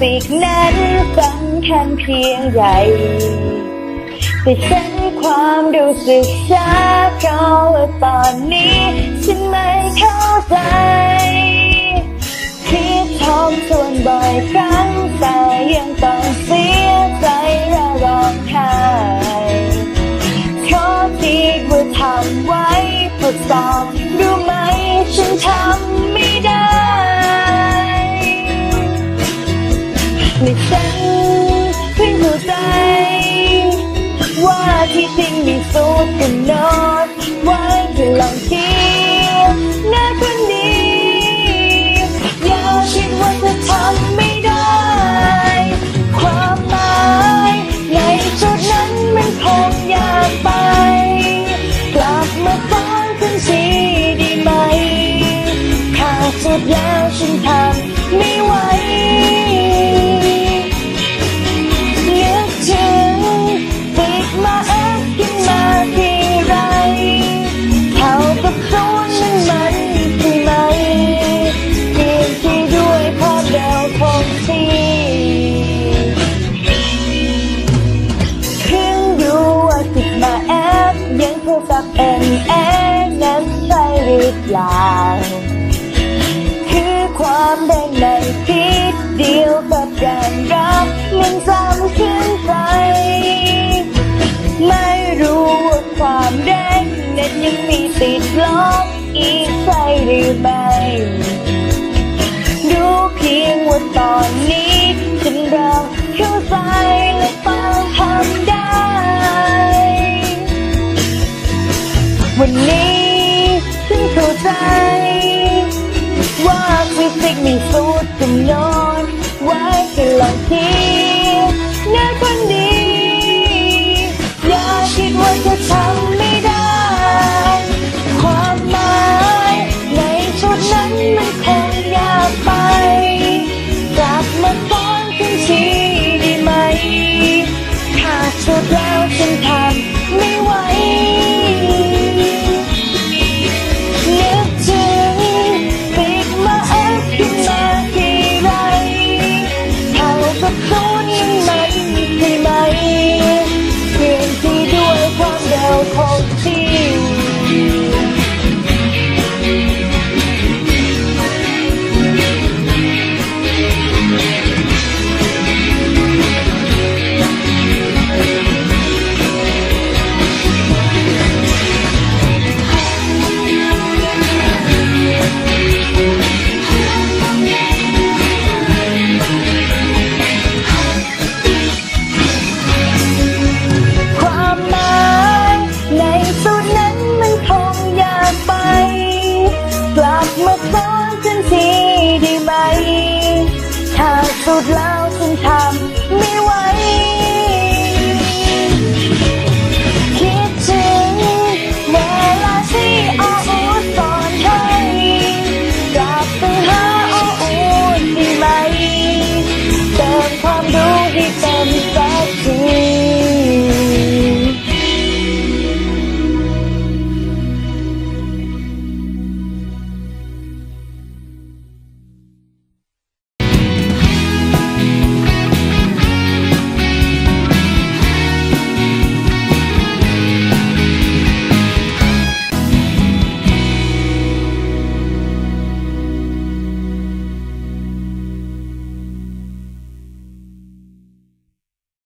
ปีกนั้นสำค่เพียงใหญ่แต่ฉันความรู้สึกช้าก็ว่าตอนนี้ฉัน Everything me so to know Why do I keep ือเปล่า คือความแดงในทิษเดียวกับการรักมันจำขึ้นไป ไม่รู้ว่าความแดงนั้นยังมีติดลบอีกใครหรือไม่ Oh